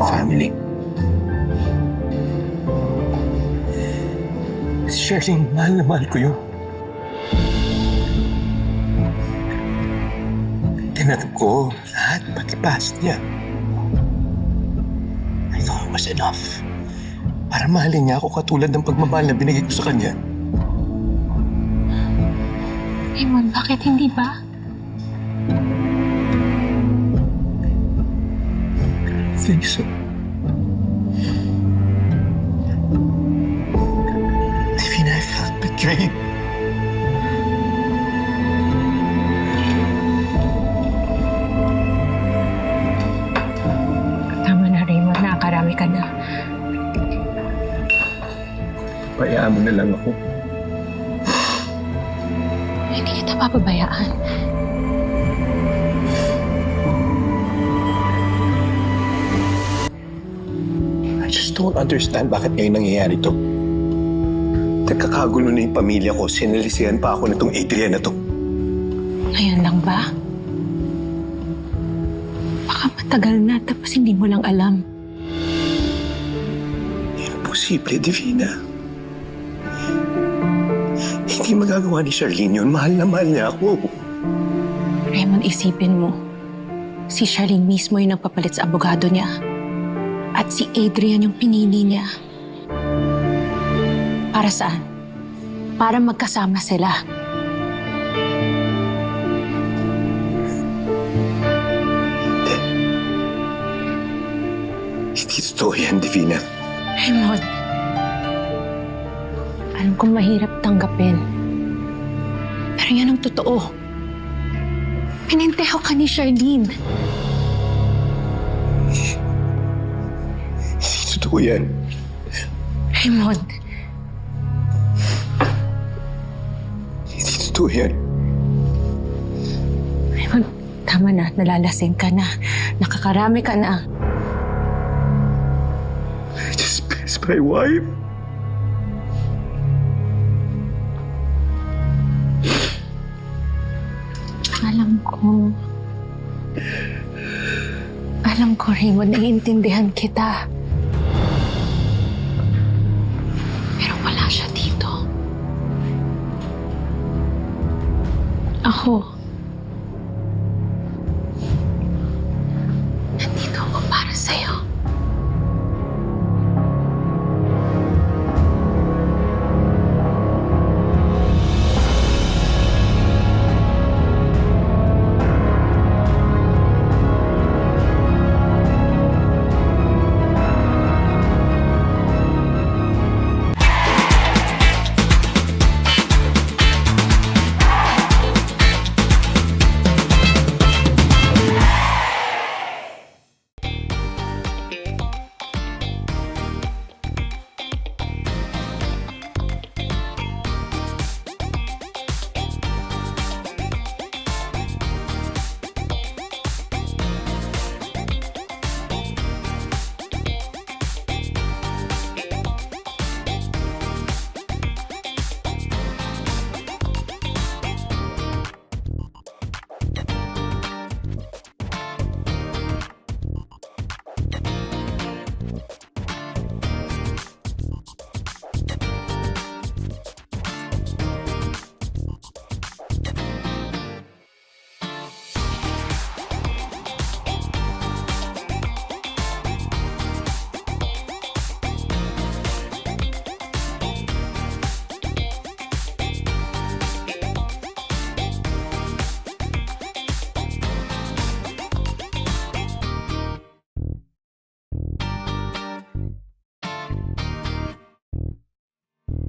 family. Si Shirley, mahal na mahal ko yun. Tinanong ko lahat, pati past niya. I thought it was enough. Para mahalin niya ako katulad ng pagmamahal na binigay ko sa kanya. Raymond, bakit hindi ba? Think so. Divina, I felt betrayed. Tama na, Raymond. Nakakarami ka na. Payaan mo na lang ako. Hindi kita papabayaan. Don't understand bakit ngayon nangyayari to. Nagkakagulo na yung pamilya ko. Sinalisihan pa ako nitong Adrian na to. Ngayon lang ba? Baka matagal na tapos hindi mo lang alam. Imposible, Divina. Hindi magagawa ni Charlene yun. Mahal na mahal niya ako. Raymond, isipin mo. Si Charlene mismo yung nagpapalit sa abogado niya. At si Adrian yung pinili niya. Para saan? Para magkasama sila. Hindi. Totoo yan, Divina. Raymond, alam kong mahirap tanggapin. Pero yan ang totoo. Pininteho ka ni Charlene. Totoo yan. Raymond, Hindi totoo yan. Raymond, tama na. Nalalasing ka na. Nakakarami ka na. I just miss my wife. Alam ko. Alam ko, Raymond, naiintindihan kita. ako. Nandito ako para sa'yo.